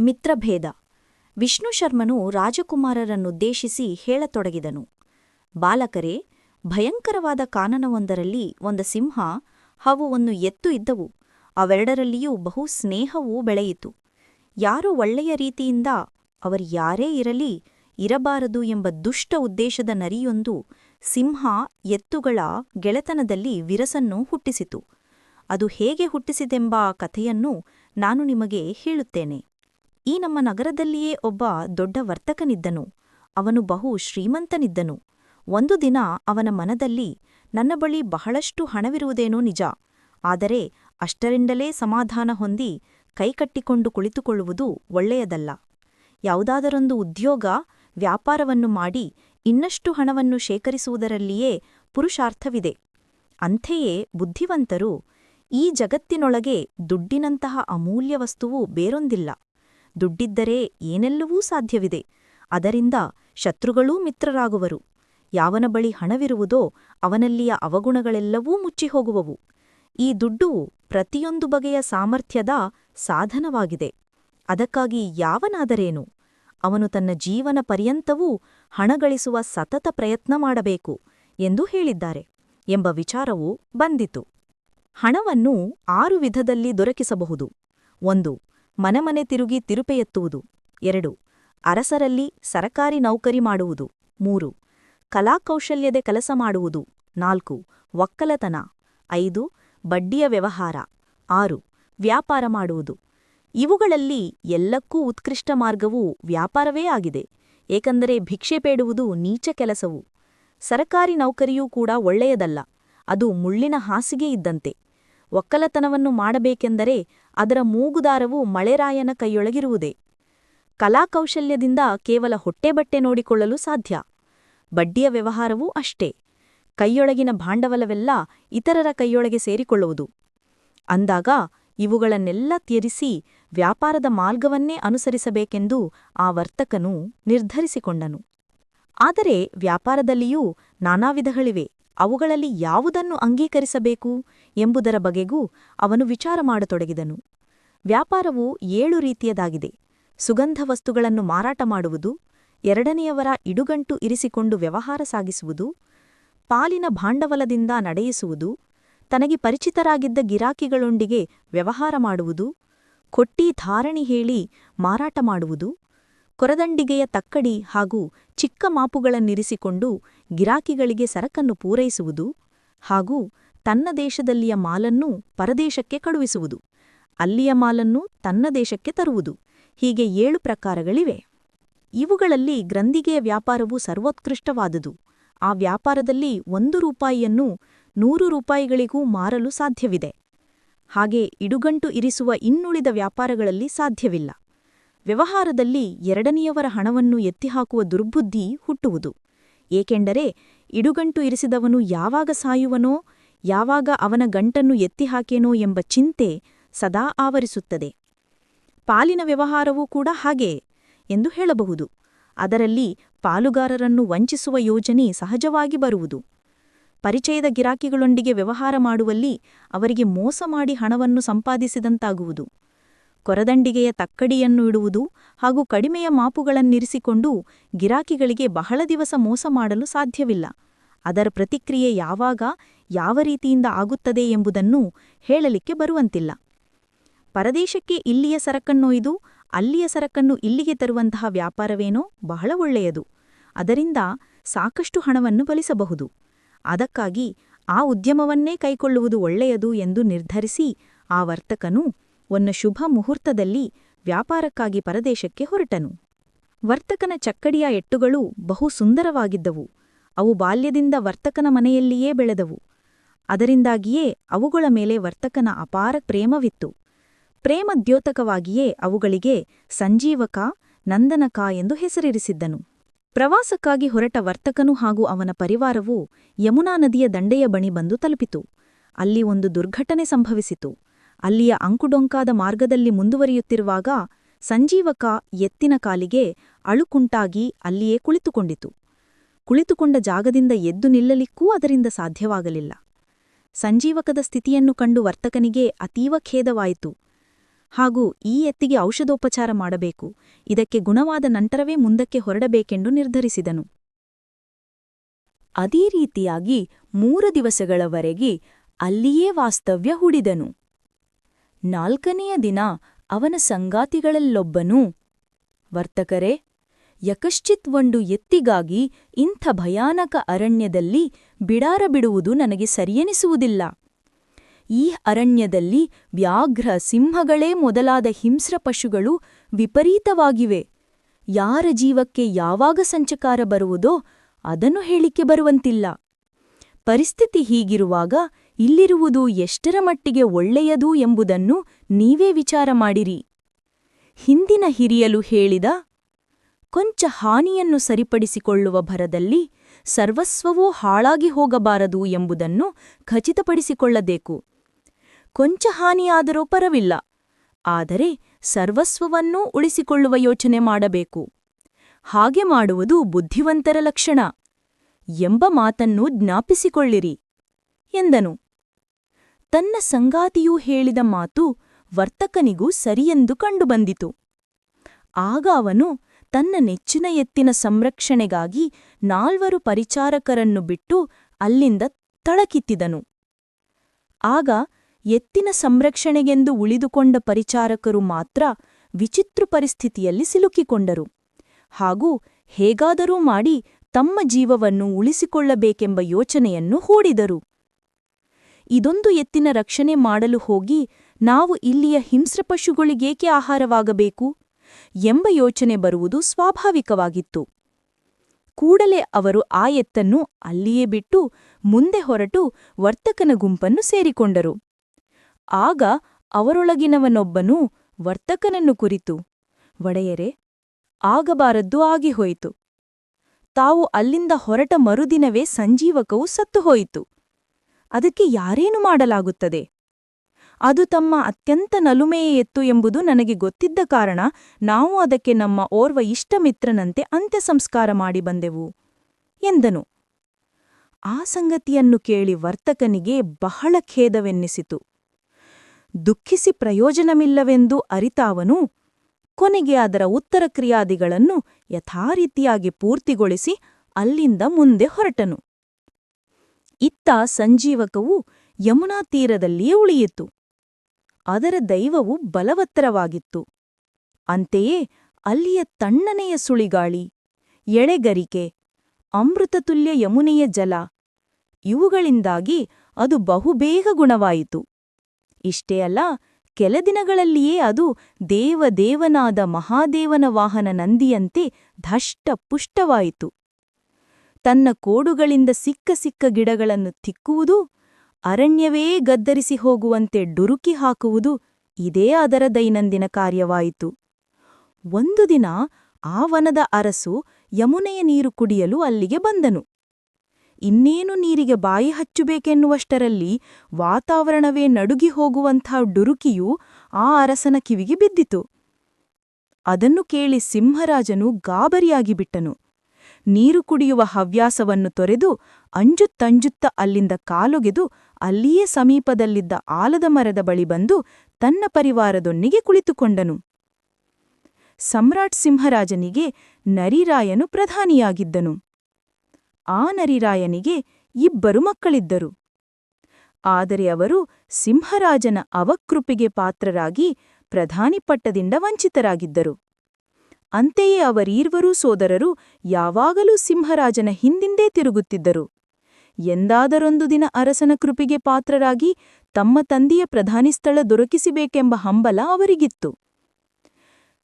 ಮಿತ್ರಭೇದ. ವಿಷ್ಣು ಶರ್ಮನು ರಾಜಕುಮಾರರನ್ನುದ್ದೇಶಿಸಿ ಹೇಳತೊಡಗಿದನು. ಬಾಲಕರೇ, ಭಯಂಕರವಾದ ಕಾನನವೊಂದರಲ್ಲಿ ಒಂದು ಸಿಂಹ ಹವು ಒಂದು ಎತ್ತು ಇದ್ದವು. ಅವೆರಡರಲ್ಲಿಯೂ ಬಹು ಸ್ನೇಹವೂ ಬೆಳೆಯಿತು. ಯಾರು ಒಳ್ಳೆಯ ರೀತಿಯಿಂದ ಅವರ್ಯಾರೇ ಇರಲಿ ಇರಬಾರದು ಎಂಬ ದುಷ್ಟ ಉದ್ದೇಶದ ನರಿಯೊಂದು ಸಿಂಹ ಎತ್ತುಗಳ ಗೆಳೆತನದಲ್ಲಿ ವಿರಸನ್ನು ಹುಟ್ಟಿಸಿತು. ಅದು ಹೇಗೆ ಹುಟ್ಟಿಸಿದೆಂಬ ಕಥೆಯನ್ನು ನಾನು ನಿಮಗೆ ಹೇಳುತ್ತೇನೆ. ಈ ನಮ್ಮ ನಗರದಲ್ಲಿಯೇ ಒಬ್ಬ ದೊಡ್ಡ ವರ್ತಕನಿದ್ದನು. ಅವನು ಬಹು ಶ್ರೀಮಂತನಿದ್ದನು. ಒಂದು ದಿನ ಅವನ ಮನದಲ್ಲಿ ನನ್ನ ಬಳಿ ಬಹಳಷ್ಟು ಹಣವಿರುವುದೇನೋ ನಿಜ. ಆದರೆ ಅಷ್ಟರಿಂದಲೇ ಸಮಾಧಾನ ಹೊಂದಿ ಕೈಕಟ್ಟಿಕೊಂಡು ಕುಳಿತುಕೊಳ್ಳುವುದು ಒಳ್ಳೆಯದಲ್ಲ. ಯಾವುದಾದರೊಂದು ಉದ್ಯೋಗ, ವ್ಯಾಪಾರವನ್ನು ಮಾಡಿ ಇನ್ನಷ್ಟು ಹಣವನ್ನು ಶೇಖರಿಸುವುದರಲ್ಲಿಯೇ ಪುರುಷಾರ್ಥವಿದೆ. ಅಂತೆಯೇ ಬುದ್ಧಿವಂತರು ಈ ಜಗತ್ತಿನೊಳಗೆ ದುಡ್ಡಿನಂತಹ ಅಮೂಲ್ಯ ವಸ್ತುವು ಬೇರೊಂದಿಲ್ಲ. ದುಡ್ಡಿದ್ದರೆ ಏನೆಲ್ಲವೂ ಸಾಧ್ಯವಿದೆ. ಅದರಿಂದ ಶತ್ರುಗಳೂ ಮಿತ್ರರಾಗುವರು. ಯಾವನ ಬಳಿ ಹಣವಿರುವುದೋ ಅವನಲ್ಲಿಯ ಅವಗುಣಗಳೆಲ್ಲವೂ ಮುಚ್ಚಿಹೋಗುವವು. ಈ ದುಡ್ಡು ಪ್ರತಿಯೊಂದು ಬಗೆಯ ಸಾಮರ್ಥ್ಯದ ಸಾಧನವಾಗಿದೆ. ಅದಕ್ಕಾಗಿ ಯಾವನಾದರೇನು? ಅವನು ತನ್ನ ಜೀವನ ಪರ್ಯಂತವೂ ಹಣಗಳಿಸುವ ಸತತ ಪ್ರಯತ್ನ ಮಾಡಬೇಕು ಎಂದು ಹೇಳಿದ್ದಾರೆ ಎಂಬ ವಿಚಾರವು ಬಂದಿತು. ಹಣವನ್ನು ಆರು ವಿಧದಲ್ಲಿ ದೊರಕಿಸಬಹುದು. ಒಂದು ಮನೆಮನೆ ತಿರುಗಿ ತಿರುಪೆಯೆತ್ತುವುದು. ಎರಡು, ಅರಸರಲ್ಲಿ ಸರಕಾರಿ ನೌಕರಿ ಮಾಡುವುದು. ಮೂರು, ಕಲಾಕೌಶಲ್ಯದೆ ಕೆಲಸ ಮಾಡುವುದು. ನಾಲ್ಕು, ಒಕ್ಕಲತನ. ಐದು, ಬಡ್ಡಿಯ ವ್ಯವಹಾರ. ಆರು, ವ್ಯಾಪಾರ ಮಾಡುವುದು. ಇವುಗಳಲ್ಲಿ ಎಲ್ಲಕ್ಕೂ ಉತ್ಕೃಷ್ಟ ಮಾರ್ಗವು ವ್ಯಾಪಾರವೇ ಆಗಿದೆ. ಏಕೆಂದರೆ ಭಿಕ್ಷೆ ಬೇಡುವುದು ನೀಚ ಕೆಲಸವು. ಸರಕಾರಿ ನೌಕರಿಯೂ ಕೂಡ ಒಳ್ಳೆಯದಲ್ಲ. ಅದು ಮುಳ್ಳಿನ ಹಾಸಿಗೆ ಇದ್ದಂತೆ. ಒಕ್ಕಲತನವನ್ನು ಮಾಡಬೇಕೆಂದರೆ ಅದರ ಮೂಗುದಾರವು ಮಳೆರಾಯನ ಕೈಯೊಳಗಿರುವುದೇ. ಕಲಾಕೌಶಲ್ಯದಿಂದ ಕೇವಲ ಹೊಟ್ಟೆಬಟ್ಟೆ ನೋಡಿಕೊಳ್ಳಲು ಸಾಧ್ಯ. ಬಡ್ಡಿಯ ವ್ಯವಹಾರವೂ ಅಷ್ಟೇ. ಕೈಯೊಳಗಿನ ಭಾಂಡವಲವೆಲ್ಲ ಇತರರ ಕೈಯೊಳಗೆ ಸೇರಿಕೊಳ್ಳುವುದು. ಅಂದಾಗ ಇವುಗಳನ್ನೆಲ್ಲ ತ್ಯರಿಸಿ ವ್ಯಾಪಾರದ ಮಾರ್ಗವನ್ನೇ ಅನುಸರಿಸಬೇಕೆಂದು ಆ ವರ್ತಕನು ನಿರ್ಧರಿಸಿಕೊಂಡನು. ಆದರೆ ವ್ಯಾಪಾರದಲ್ಲಿಯೂ ನಾನಾ ವಿಧಗಳಿವೆ ಅವುಗಳಲ್ಲಿ ಯಾವುದನ್ನು ಅಂಗೀಕರಿಸಬೇಕು ಎಂಬುದರ ಬಗೆಗೂ ಅವನು ವಿಚಾರ ಮಾಡತೊಡಗಿದನು. ವ್ಯಾಪಾರವು ಏಳು ರೀತಿಯದಾಗಿದೆ. ಸುಗಂಧ ವಸ್ತುಗಳನ್ನು ಮಾರಾಟ ಮಾಡುವುದು, ಎರಡನೆಯವರ ಇಡುಗಂಟು ಇರಿಸಿಕೊಂಡು ವ್ಯವಹಾರ ಸಾಗಿಸುವುದು, ಪಾಲಿನ ಭಾಂಡವಲದಿಂದ ನಡೆಯಿಸುವುದು, ತನಗೆ ಪರಿಚಿತರಾಗಿದ್ದ ಗಿರಾಕಿಗಳೊಂದಿಗೆ ವ್ಯವಹಾರ ಮಾಡುವುದು, ಕೊಟ್ಟಿ ಧಾರಣಿ ಹೇಳಿ ಮಾರಾಟ ಮಾಡುವುದು ಕೊರದಂಡಿಗೆಯ ತಕ್ಕಡಿ ಹಾಗೂ ಚಿಕ್ಕ ಮಾಪುಗಳನ್ನಿರಿಸಿಕೊಂಡು ಗಿರಾಕಿಗಳಿಗೆ ಸರಕನ್ನು ಪೂರೈಸುವುದು ಹಾಗೂ ತನ್ನ ದೇಶದಲ್ಲಿಯ ಮಾಲನ್ನು ಪರದೇಶಕ್ಕೆ ಕಳುಹಿಸುವುದು. ಅಲ್ಲಿಯ ಮಾಲನ್ನು ತನ್ನ ದೇಶಕ್ಕೆ ತರುವುದು. ಹೀಗೆ ಏಳು ಪ್ರಕಾರಗಳಿವೆ. ಇವುಗಳಲ್ಲಿ ಗ್ರಂಥಿಗೆಯ ವ್ಯಾಪಾರವು ಸರ್ವೋತ್ಕೃಷ್ಟವಾದುದು. ಆ ವ್ಯಾಪಾರದಲ್ಲಿ ಒಂದು ರೂಪಾಯಿಯನ್ನು ನೂರು ರೂಪಾಯಿಗಳಿಗೂ ಮಾರಲು ಸಾಧ್ಯವಿದೆ. ಹಾಗೆ ಇಡುಗಂಟು ಇರಿಸುವ ಇನ್ನುಳಿದ ವ್ಯಾಪಾರಗಳಲ್ಲಿ ಸಾಧ್ಯವಿಲ್ಲ. ವ್ಯವಹಾರದಲ್ಲಿ ಎರಡನೆಯವರ ಹಣವನ್ನು ಎತ್ತಿಹಾಕುವ ದುರ್ಬುದ್ಧಿ ಹುಟ್ಟುವುದು. ಏಕೆಂದರೆ ಇಡುಗಂಟು ಇರಿಸಿದವನು ಯಾವಾಗ ಸಾಯುವನೋ, ಯಾವಾಗ ಅವನ ಗಂಟನ್ನು ಎತ್ತಿಹಾಕೇನೋ ಎಂಬ ಚಿಂತೆ ಸದಾ ಆವರಿಸುತ್ತದೆ. ಪಾಲಿನ ವ್ಯವಹಾರವೂ ಕೂಡ ಹಾಗೆ ಎಂದು ಹೇಳಬಹುದು. ಅದರಲ್ಲಿ ಪಾಲುಗಾರರನ್ನು ವಂಚಿಸುವ ಯೋಜನೆ ಸಹಜವಾಗಿ ಬರುವುದು. ಪರಿಚಯದ ಗಿರಾಕಿಗಳೊಂದಿಗೆ ವ್ಯವಹಾರ ಮಾಡುವಲ್ಲಿ ಅವರಿಗೆ ಮೋಸ ಮಾಡಿ ಹಣವನ್ನು ಸಂಪಾದಿಸಿದಂತಾಗುವುದು. ಕೊರದಂಡಿಗೆಯ ತಕ್ಕಡಿಯನ್ನು ಇಡುವುದು ಹಾಗೂ ಕಡಿಮೆಯ ಮಾಪುಗಳನ್ನಿರಿಸಿಕೊಂಡು ಗಿರಾಕಿಗಳಿಗೆ ಬಹಳ ದಿವಸ ಮೋಸ ಮಾಡಲು ಸಾಧ್ಯವಿಲ್ಲ. ಅದರ ಪ್ರತಿಕ್ರಿಯೆ ಯಾವಾಗ, ಯಾವ ರೀತಿಯಿಂದ ಆಗುತ್ತದೆ ಎಂಬುದನ್ನು ಹೇಳಲಿಕ್ಕೆ ಬರುವಂತಿಲ್ಲ. ಪರದೇಶಕ್ಕೆ ಇಲ್ಲಿಯ ಸರಕನ್ನೊಯ್ದು ಅಲ್ಲಿಯ ಸರಕನ್ನು ಇಲ್ಲಿಗೆ ತರುವಂತಹ ವ್ಯಾಪಾರವೇನೋ ಬಹಳ ಒಳ್ಳೆಯದು. ಅದರಿಂದ ಸಾಕಷ್ಟು ಹಣವನ್ನು ಬಲಿಸಬಹುದು. ಅದಕ್ಕಾಗಿ ಆ ಉದ್ಯಮವನ್ನೇ ಕೈಕೊಳ್ಳುವುದು ಒಳ್ಳೆಯದು ಎಂದು ನಿರ್ಧರಿಸಿ ಆ ವರ್ತಕನು ಒಂದು ಶುಭ ಮುಹೂರ್ತದಲ್ಲಿ ವ್ಯಾಪಾರಕ್ಕಾಗಿ ಪರದೇಶಕ್ಕೆ ಹೊರಟನು. ವರ್ತಕನ ಚಕ್ಕಡಿಯ ಎಟ್ಟುಗಳು ಬಹು ಸುಂದರವಾಗಿದ್ದವು. ಅವು ಬಾಲ್ಯದಿಂದ ವರ್ತಕನ ಮನೆಯಲ್ಲಿಯೇ ಬೆಳೆದವು. ಅದರಿಂದಾಗಿಯೇ ಅವುಗಳ ಮೇಲೆ ವರ್ತಕನ ಅಪಾರ ಪ್ರೇಮವಿತ್ತು. ಪ್ರೇಮದ್ಯೋತಕವಾಗಿಯೇ ಅವುಗಳಿಗೆ ಸಂಜೀವಕ, ನಂದನಕ ಎಂದು ಹೆಸರಿರಿಸಿದ್ದನು. ಪ್ರವಾಸಕ್ಕಾಗಿ ಹೊರಟ ವರ್ತಕನು ಹಾಗೂ ಅವನ ಪರಿವಾರವು ಯಮುನಾ ನದಿಯ ದಂಡೆಯ ಬಳಿ ಬಂದು ತಲುಪಿತು. ಅಲ್ಲಿ ಒಂದು ದುರ್ಘಟನೆ ಸಂಭವಿಸಿತು. ಅಲ್ಲಿಯ ಅಂಕುಡೊಂಕಾದ ಮಾರ್ಗದಲ್ಲಿ ಮುಂದುವರಿಯುತ್ತಿರುವಾಗ ಸಂಜೀವಕ ಎತ್ತಿನ ಕಾಲಿಗೆ ಅಳುಕುಂಟಾಗಿ ಅಲ್ಲಿಯೇ ಕುಳಿತುಕೊಂಡಿತು. ಕುಳಿತುಕೊಂಡ ಜಾಗದಿಂದ ಎದ್ದು ನಿಲ್ಲಲಿಕ್ಕೂ ಅದರಿಂದ ಸಾಧ್ಯವಾಗಲಿಲ್ಲ. ಸಂಜೀವಕದ ಸ್ಥಿತಿಯನ್ನು ಕಂಡು ವರ್ತಕನಿಗೆ ಅತೀವ ಖೇದವಾಯಿತು. ಹಾಗೂ ಈ ಎತ್ತಿಗೆ ಔಷಧೋಪಚಾರ ಮಾಡಬೇಕು, ಇದಕ್ಕೆ ಗುಣವಾದ ನಂತರವೇ ಮುಂದಕ್ಕೆ ಹೊರಡಬೇಕೆಂದು ನಿರ್ಧರಿಸಿದನು. ಅದೇ ರೀತಿಯಾಗಿ ಮೂರು ದಿವಸಗಳವರೆಗೆ ಅಲ್ಲಿಯೇ ವಾಸ್ತವ್ಯ ಹೂಡಿದನು. ನಾಲ್ಕನೆಯ ದಿನ ಅವನ ಸಂಗಾತಿಗಳಲ್ಲೊಬ್ಬನು. ವರ್ತಕರೇ, ಯಕಶ್ಚಿತ್ ಒಂದು ಎತ್ತಿಗಾಗಿ ಇಂಥ ಭಯಾನಕ ಅರಣ್ಯದಲ್ಲಿ ಬಿಡಾರ ಬಿಡುವುದು ನನಗೆ ಸರಿಯೆನಿಸುವುದಿಲ್ಲ. ಈ ಅರಣ್ಯದಲ್ಲಿ ವ್ಯಾಘ್ರ ಸಿಂಹಗಳೇ ಮೊದಲಾದ ಹಿಂಸ್ರ ಪಶುಗಳು ವಿಪರೀತವಾಗಿವೆ. ಯಾರ ಜೀವಕ್ಕೆ ಯಾವಾಗ ಸಂಚಕಾರ ಬರುವುದೋ ಅದನ್ನು ಹೇಳಿಕೆ ಬರುವಂತಿಲ್ಲ. ಪರಿಸ್ಥಿತಿ ಹೀಗಿರುವಾಗ ಇಲ್ಲಿರುವುದು ಎಷ್ಟರ ಮಟ್ಟಿಗೆ ಒಳ್ಳೆಯದು ಎಂಬುದನ್ನು ನೀವೇ ವಿಚಾರ ಮಾಡಿರಿ. ಹಿಂದಿನ ಹಿರಿಯಲು ಹೇಳಿದ, ಕೊಂಚ ಹಾನಿಯನ್ನು ಸರಿಪಡಿಸಿಕೊಳ್ಳುವ ಭರದಲ್ಲಿ ಸರ್ವಸ್ವವೂ ಹಾಳಾಗಿ ಹೋಗಬಾರದು ಎಂಬುದನ್ನು ಖಚಿತಪಡಿಸಿಕೊಳ್ಳಬೇಕು. ಕೊಂಚ ಹಾನಿಯಾದರೂ ಪರವಿಲ್ಲ, ಆದರೆ ಸರ್ವಸ್ವವನ್ನೂ ಉಳಿಸಿಕೊಳ್ಳುವ ಯೋಚನೆ ಮಾಡಬೇಕು. ಹಾಗೆ ಮಾಡುವುದು ಬುದ್ಧಿವಂತರ ಲಕ್ಷಣ. ಎಂಬ ಮಾತನ್ನು ಜ್ಞಾಪಿಸಿಕೊಳ್ಳಿರಿ, ಎಂದನು. ತನ್ನ ಸಂಗಾತಿಯೂ ಹೇಳಿದ ಮಾತು ವರ್ತಕನಿಗೂ ಸರಿಯೆಂದು ಕಂಡುಬಂದಿತು. ಆಗ ಅವನು ತನ್ನ ನೆಚ್ಚಿನ ಎತ್ತಿನ ಸಂರಕ್ಷಣೆಗಾಗಿ ನಾಲ್ವರು ಪರಿಚಾರಕರನ್ನು ಬಿಟ್ಟು ಅಲ್ಲಿಂದ ತಳಕಿತ್ತಿದನು. ಆಗ ಎತ್ತಿನ ಸಂರಕ್ಷಣೆಗೆಂದು ಉಳಿದುಕೊಂಡ ಪರಿಚಾರಕರು ಮಾತ್ರ ವಿಚಿತ್ರ ಪರಿಸ್ಥಿತಿಯಲ್ಲಿ ಸಿಲುಕಿಕೊಂಡರು. ಹಾಗೂ ಹೇಗಾದರೂ ಮಾಡಿ ತಮ್ಮ ಜೀವವನ್ನು ಉಳಿಸಿಕೊಳ್ಳಬೇಕೆಂಬ ಯೋಚನೆಯನ್ನು ಹೂಡಿದರು. ಇದೊಂದು ಎತ್ತಿನ ರಕ್ಷಣೆ ಮಾಡಲು ಹೋಗಿ ನಾವು ಇಲ್ಲಿಯ ಹಿಂಸ್ರಪಶುಗಳಿಗೇಕೆ ಆಹಾರವಾಗಬೇಕು ಎಂಬ ಯೋಚನೆ ಬರುವುದು ಸ್ವಾಭಾವಿಕವಾಗಿತ್ತು. ಕೂಡಲೇ ಅವರು ಆ ಎತ್ತನ್ನು ಅಲ್ಲಿಯೇ ಬಿಟ್ಟು ಮುಂದೆ ಹೊರಟು ವರ್ತಕನ ಗುಂಪನ್ನು ಸೇರಿಕೊಂಡರು. ಆಗ ಅವರೊಳಗಿನವನೊಬ್ಬನು ವರ್ತಕನನ್ನು ಕುರಿತು, ಒಡೆಯರೆ, ಆಗಬಾರದ್ದು ಆಗಿಹೋಯಿತು ತಾವು ಅಲ್ಲಿಂದ ಹೊರಟ ಮರುದಿನವೇ ಸಂಜೀವಕವು ಸತ್ತುಹೋಯಿತು ಅದಕ್ಕೆ ಯಾರೇನು ಮಾಡಲಾಗುತ್ತದೆ? ಅದು ತಮ್ಮ ಅತ್ಯಂತ ನಲುಮೆಯೇ ಎತ್ತು ಎಂಬುದು ನನಗೆ ಗೊತ್ತಿದ್ದ ಕಾರಣ ನಾವು ಅದಕ್ಕೆ ನಮ್ಮ ಓರ್ವ ಇಷ್ಟಮಿತ್ರನಂತೆ ಅಂತ್ಯಸಂಸ್ಕಾರ ಮಾಡಿ ಬಂದೆವು ಎಂದನು. ಆ ಸಂಗತಿಯನ್ನು ಕೇಳಿ ವರ್ತಕನಿಗೆ ಬಹಳ ಖೇದವೆನ್ನಿಸಿತು. ದುಃಖಿಸಿ ಪ್ರಯೋಜನವಿಲ್ಲವೆಂದು ಅರಿತಾವನು ಕೊನೆಗೆ ಅದರ ಉತ್ತರ ಕ್ರಿಯಾದಿಗಳನ್ನು ಯಥಾರೀತಿಯಾಗಿ ಪೂರ್ತಿಗೊಳಿಸಿ ಅಲ್ಲಿಂದ ಮುಂದೆ ಹೊರಟನು. ಇತ್ತ ಸಂಜೀವಕವು ಯಮುನಾ ತೀರದಲ್ಲಿಯೇ ಉಳಿಯಿತು. ಅದರ ದೈವವು ಬಲವತ್ತರವಾಗಿತ್ತು. ಅಂತೆಯೇ ಅಲ್ಲಿಯ ತಣ್ಣನೆಯ ಸುಳಿಗಾಳಿ, ಎಳೆಗರಿಕೆ, ಅಮೃತತುಲ್ಯ ಯಮುನೆಯ ಜಲ, ಇವುಗಳಿಂದಾಗಿ ಅದು ಬಹುಬೇಗ ಗುಣವಾಯಿತು. ಇಷ್ಟೇ ಅಲ್ಲ, ಕೆಲ ದಿನಗಳಲ್ಲಿಯೇ ಅದು ದೇವದೇವನಾದ ಮಹಾದೇವನ ವಾಹನ ನಂದಿಯಂತೆ ಧಷ್ಟ ಪುಷ್ಟವಾಯಿತು. ತನ್ನ ಕೋಡುಗಳಿಂದ ಸಿಕ್ಕ ಸಿಕ್ಕ ಗಿಡಗಳನ್ನು ತಿಕ್ಕುವುದು, ಅರಣ್ಯವೇ ಗದ್ದರಿಸಿ ಹೋಗುವಂತೆ ಡುರುಕಿ ಹಾಕುವುದು ಇದೇ ಅದರ ದೈನಂದಿನ ಕಾರ್ಯವಾಯಿತು. ಒಂದು ದಿನ ಆ ವನದ ಅರಸು ಯಮುನೆಯ ನೀರು ಕುಡಿಯಲು ಅಲ್ಲಿಗೆ ಬಂದನು. ಇನ್ನೇನು ನೀರಿಗೆ ಬಾಯಿ ಹಚ್ಚಬೇಕೆನ್ನುವಷ್ಟರಲ್ಲಿ ವಾತಾವರಣವೇ ನಡುಗಿ ಹೋಗುವಂಥ ಡುರುಕಿಯು ಆ ಅರಸನ ಕಿವಿಗೆ ಬಿದ್ದಿತು. ಅದನ್ನು ಕೇಳಿ ಸಿಂಹರಾಜನು ಗಾಬರಿಯಾಗಿ ಬಿಟ್ಟನು ನೀರು ಕುಡಿಯುವ ಹವ್ಯಾಸವನ್ನು ತೊರೆದು ಅಂಜುತ್ತಂಜುತ್ತ ಅಲ್ಲಿಂದ ಕಾಲೊಗೆದು ಅಲ್ಲಿಯೇ ಸಮೀಪದಲ್ಲಿದ್ದ ಆಲದ ಮರದ ಬಳಿ ಬಂದು ತನ್ನ ಪರಿವಾರದೊನ್ನಿಗೆ ಕುಳಿತುಕೊಂಡನು. ಸಮ್ರಾಟ್ ಸಿಂಹರಾಜನಿಗೆ ನರಿರಾಯನು ಪ್ರಧಾನಿಯಾಗಿದ್ದನು. ಆ ನರಿರಾಯನಿಗೆ ಇಬ್ಬರು ಮಕ್ಕಳಿದ್ದರು. ಆದರೆ ಅವರು ಸಿಂಹರಾಜನ ಅವಕೃಪೆಗೆ ಪಾತ್ರರಾಗಿ ಪ್ರಧಾನಿ ಪಟ್ಟದಿಂದ ವಂಚಿತರಾಗಿದ್ದರು. ಅಂತೆಯೇ ಅವರೀರ್ವರೂ ಸೋದರರು ಯಾವಾಗಲೂ ಸಿಂಹರಾಜನ ಹಿಂದಿಂದೇ ತಿರುಗುತ್ತಿದ್ದರು. ಎಂದಾದರೊಂದು ದಿನ ಅರಸನ ಕೃಪೆಗೆ ಪಾತ್ರರಾಗಿ ತಮ್ಮ ತಂದೆಯ ಪ್ರಧಾನಿ ಸ್ಥಳ ದೊರಕಿಸಬೇಕೆಂಬ ಹಂಬಲ ಅವರಿಗಿತ್ತು.